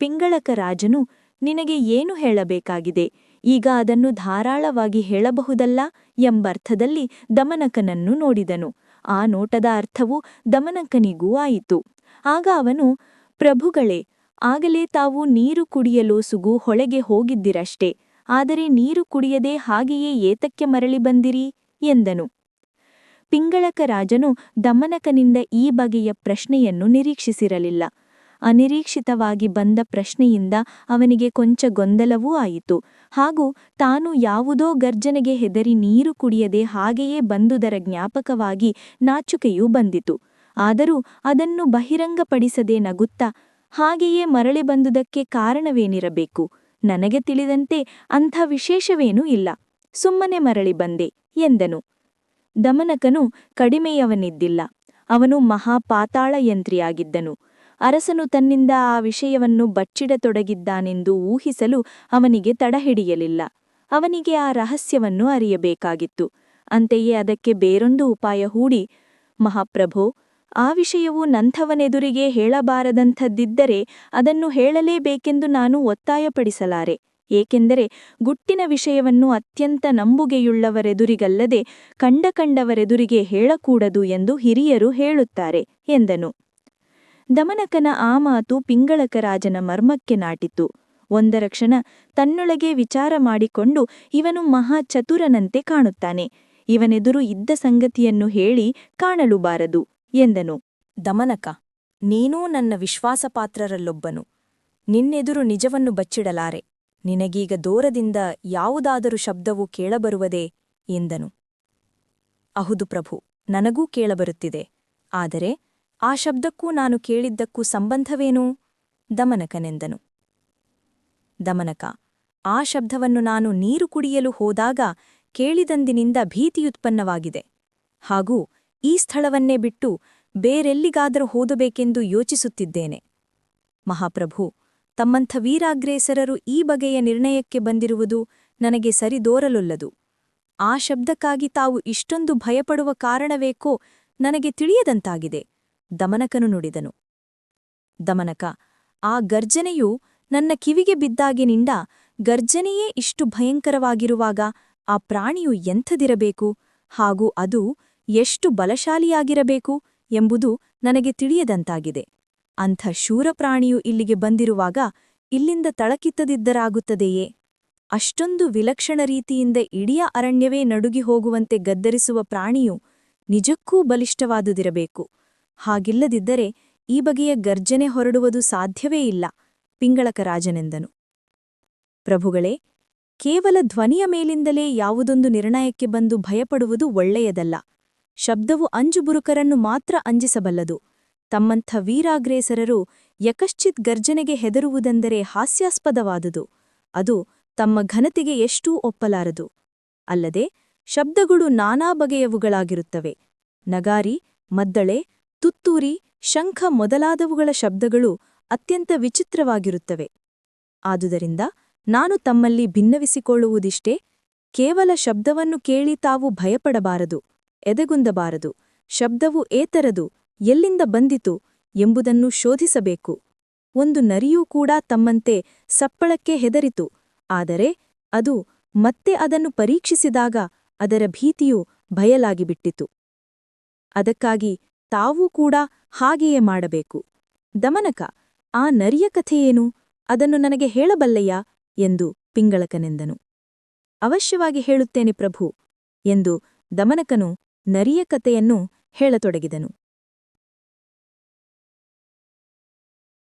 ಪಿಂಗಳಕ ರಾಜನು ನಿನಗೆ ಏನು ಹೇಳಬೇಕಾಗಿದೆ? ಈಗ ಅದನ್ನು ಧಾರಾಳವಾಗಿ ಹೇಳಬಹುದಲ್ಲ ಎಂಬರ್ಥದಲ್ಲಿ ದಮನಕನನ್ನು ನೋಡಿದನು. ಆ ನೋಟದ ಅರ್ಥವು ದಮನಕನಿಗೂ ಆಯಿತು. ಆಗ ಅವನು, ಪ್ರಭುಗಳೇ, ಆಗಲೇ ತಾವು ನೀರು ಕುಡಿಯಲು ಸುಗು ಹೊಳೆಗೆ ಹೋಗಿದ್ದಿರಷ್ಟೇ. ಆದರೆ ನೀರು ಕುಡಿಯದೆ ಹಾಗೆಯೇ ಏತಕ್ಕೆ ಮರಳಿ ಬಂದಿರಿ? ಎಂದನು. ಪಿಂಗಳಕ ರಾಜನು ದಮನಕನಿಂದ ಈ ಬಗೆಯ ಪ್ರಶ್ನೆಯನ್ನು ನಿರೀಕ್ಷಿಸಿರಲಿಲ್ಲ. ಅನಿರೀಕ್ಷಿತವಾಗಿ ಬಂದ ಪ್ರಶ್ನೆಯಿಂದ ಅವನಿಗೆ ಕೊಂಚ ಗೊಂದಲವೂ ಆಯಿತು. ಹಾಗೂ ತಾನು ಯಾವುದೋ ಗರ್ಜನೆಗೆ ಹೆದರಿ ನೀರು ಕುಡಿಯದೆ ಹಾಗೆಯೇ ಬಂದುದರ ಜ್ಞಾಪಕವಾಗಿ ನಾಚುಕೆಯೂ ಬಂದಿತು. ಆದರೂ ಅದನ್ನು ಬಹಿರಂಗಪಡಿಸದೆ ನಗುತ್ತಾ, ಹಾಗೆಯೇ ಮರಳಿ ಬಂದುದಕ್ಕೆ ಕಾರಣವೇನಿರಬೇಕು? ನನಗೆ ತಿಳಿದಂತೆ ಅಂಥ ವಿಶೇಷವೇನೂ ಇಲ್ಲ. ಸುಮ್ಮನೆ ಮರಳಿ ಬಂದೆ, ಎಂದನು. ದಮನಕನು ಕಡಿಮೆಯವನಿದ್ದಿಲ್ಲ. ಅವನು ಮಹಾಪಾತಾಳಯಂತ್ರಿಯಾಗಿದ್ದನು. ಅರಸನು ತನ್ನಿಂದ ಆ ವಿಷಯವನ್ನು ಬಚ್ಚಿಡತೊಡಗಿದ್ದಾನೆಂದು ಊಹಿಸಲು ಅವನಿಗೆ ತಡಹಿಡಿಯಲಿಲ್ಲ. ಅವನಿಗೆ ಆ ರಹಸ್ಯವನ್ನು ಅರಿಯಬೇಕಾಗಿತ್ತು. ಅಂತೆಯೇ ಅದಕ್ಕೆ ಬೇರೊಂದು ಉಪಾಯ ಹೂಡಿ, ಮಹಾಪ್ರಭೋ, ಆ ವಿಷಯವು ನಂಥವನೆದುರಿಗೆ ಹೇಳಬಾರದಂಥದ್ದಿದ್ದರೆ ಅದನ್ನು ಹೇಳಲೇಬೇಕೆಂದು ನಾನು ಒತ್ತಾಯಪಡಿಸಲಾರೆ. ಏಕೆಂದರೆ ಗುಟ್ಟಿನ ವಿಷಯವನ್ನು ಅತ್ಯಂತ ನಂಬುಗೆಯುಳ್ಳವರೆದುರಿಗಲ್ಲದೆ ಕಂಡ ಕಂಡವರೆದುರಿಗೆ ಹೇಳಕೂಡದು ಎಂದು ಹಿರಿಯರು ಹೇಳುತ್ತಾರೆ, ಎಂದನು. ದಮನಕನ ಆ ಮಾತು ಪಿಂಗಳಕ ರಾಜನ ಮರ್ಮಕ್ಕೆ ನಾಟಿತು. ಒಂದರ ಕ್ಷಣ ತನ್ನೊಳಗೆ ವಿಚಾರ ಮಾಡಿಕೊಂಡು ಇವನು ಮಹಾ ಚತುರನಂತೆ ಕಾಣುತ್ತಾನೆ. ಇವನೆದುರು ಇದ್ದ ಸಂಗತಿಯನ್ನು ಹೇಳಿ ಕಾಣಲು ಬಾರದು ಎಂದನು. ದಮನಕ, ನೀನೂ ನನ್ನ ವಿಶ್ವಾಸಪಾತ್ರರಲ್ಲೊಬ್ಬನು. ನಿನ್ನೆದುರು ನಿಜವನ್ನು ಬಚ್ಚಿಡಲಾರೆ. ನಿನಗೀಗ ದೂರದಿಂದ ಯಾವುದಾದರೂ ಶಬ್ದವು ಕೇಳಬರುವುದೇ ಎಂದನು. ಅಹುದು ಪ್ರಭು, ನನಗೂ ಕೇಳಬರುತ್ತಿದೆ. ಆದರೆ ಆ ಶಬ್ದಕ್ಕೂ ನಾನು ಕೇಳಿದ್ದಕ್ಕೂ ಸಂಬಂಧವೇನು? ದಮನಕನೆಂದನು. ದಮನಕ, ಆ ಶಬ್ದವನ್ನು ನಾನು ನೀರು ಕುಡಿಯಲು ಹೋದಾಗ ಕೇಳಿದಂದಿನಿಂದ ಭೀತಿಯುತ್ಪನ್ನವಾಗಿದೆ. ಹಾಗೂ ಈ ಸ್ಥಳವನ್ನೇ ಬಿಟ್ಟು ಬೇರೆಲ್ಲಿಗಾದರೂ ಹೋದಬೇಕೆಂದು ಯೋಚಿಸುತ್ತಿದ್ದೇನೆ. ಮಹಾಪ್ರಭು, ತಮ್ಮಂಥ ವೀರಾಗ್ರೇಸರರು ಈ ಬಗೆಯ ನಿರ್ಣಯಕ್ಕೆ ಬಂದಿರುವುದು ನನಗೆ ಸರಿದೋರಲೊಲ್ಲದು. ಆ ಶಬ್ದಕ್ಕಾಗಿ ತಾವು ಇಷ್ಟೊಂದು ಭಯಪಡುವ ಕಾರಣವೇಕೋ ನನಗೆ ತಿಳಿಯದಂತಾಗಿದೆ. ದಮನಕನು ನುಡಿದನು. ದಮನಕ, ಆ ಗರ್ಜನೆಯು ನನ್ನ ಕಿವಿಗೆ ಬಿದ್ದಾಗಿನಿಂದ ಗರ್ಜನೆಯೇ ಇಷ್ಟು ಭಯಂಕರವಾಗಿರುವಾಗ ಆ ಪ್ರಾಣಿಯು ಎಂಥದಿರಬೇಕು ಹಾಗೂ ಅದು ಎಷ್ಟು ಬಲಶಾಲಿಯಾಗಿರಬೇಕು ಎಂಬುದು ನನಗೆ ತಿಳಿಯದಂತಾಗಿದೆ. ಅಂಥ ಶೂರಪ್ರಾಣಿಯು ಇಲ್ಲಿಗೆ ಬಂದಿರುವಾಗ ಇಲ್ಲಿಂದ ತಳಕಿತ್ತದಿದ್ದರಾಗುತ್ತದೆಯೇ? ಅಷ್ಟೊಂದು ವಿಲಕ್ಷಣ ರೀತಿಯಿಂದ ಇಡಿಯ ಅರಣ್ಯವೇ ನಡುಗಿ ಹೋಗುವಂತೆ ಗದ್ದರಿಸುವ ಪ್ರಾಣಿಯು ನಿಜಕ್ಕೂ ಬಲಿಷ್ಠವಾದುದಿರಬೇಕು. ಹಾಗಿಲ್ಲದಿದ್ದರೆ ಈ ಬಗೆಯ ಗರ್ಜನೆ ಹೊರಡುವುದು ಸಾಧ್ಯವೇ ಇಲ್ಲ ಪಿಂಗಳಕ ರಾಜನೆಂದನು ಪ್ರಭುಗಳೇ, ಕೇವಲ ಧ್ವನಿಯ ಮೇಲಿಂದಲೇ ಯಾವುದೊಂದು ನಿರ್ಣಯಕ್ಕೆ ಬಂದು ಭಯಪಡುವುದು ಒಳ್ಳೆಯದಲ್ಲ. ಶಬ್ದವು ಅಂಜುಬುರುಕರನ್ನು ಮಾತ್ರ ಅಂಜಿಸಬಲ್ಲದು. ತಮ್ಮಂಥ ವೀರಾಗ್ರೇಸರರು ಯಕಶ್ಚಿತ್ ಗರ್ಜನೆಗೆ ಹೆದರುವುದೆಂದರೆ ಹಾಸ್ಯಾಸ್ಪದವಾದುದು. ಅದು ತಮ್ಮ ಘನತೆಗೆ ಎಷ್ಟೂ ಒಪ್ಪಲಾರದು. ಅಲ್ಲದೆ, ಶಬ್ದಗಳು ನಾನಾ ಬಗೆಯವುಗಳಾಗಿರುತ್ತವೆ. ನಗಾರಿ, ಮದ್ದಳೆ ತುತ್ತೂರಿ, ಶಂಖ ಮೊದಲಾದವುಗಳ ಶಬ್ದಗಳು ಅತ್ಯಂತ ವಿಚಿತ್ರವಾಗಿರುತ್ತವೆ. ಆದುದರಿಂದ ನಾನು ತಮ್ಮಲ್ಲಿ ಭಿನ್ನವಿಸಿಕೊಳ್ಳುವುದಿಷ್ಟೇ, ಕೇವಲ ಶಬ್ದವನ್ನು ಕೇಳಿ ತಾವು ಭಯಪಡಬಾರದು, ಎದೆಗುಂದಬಾರದು, ಶಬ್ದವು ಏತರದು, ಎಲ್ಲಿಂದ ಬಂದಿತು ಎಂಬುದನ್ನು ಶೋಧಿಸಬೇಕು. ಒಂದು ನರಿಯೂ ಕೂಡ ತಮ್ಮಂತೆ ಸಪ್ಪಳಕ್ಕೆ ಹೆದರಿತು, ಆದರೆ ಅದು ಮತ್ತೆ ಅದನ್ನು ಪರೀಕ್ಷಿಸಿದಾಗ ಅದರ ಭೀತಿಯು ಬಯಲಾಗಿಬಿಟ್ಟಿತು. ಅದಕ್ಕಾಗಿ ತಾವೂ ಕೂಡ ಹಾಗೆಯೇ ಮಾಡಬೇಕು. ದಮನಕ, ಆ ನರಿಯ ಕಥೆಯೇನು? ಅದನ್ನು ನನಗೆ ಹೇಳಬಲ್ಲಯ್ಯ ಎಂದು ಪಿಂಗಳಕನೆಂದನು. ಅವಶ್ಯವಾಗಿ ಹೇಳುತ್ತೇನೆ ಪ್ರಭು ಎಂದು ದಮನಕನು ನರಿಯ ಕಥೆಯನ್ನು ಹೇಳತೊಡಗಿದನು.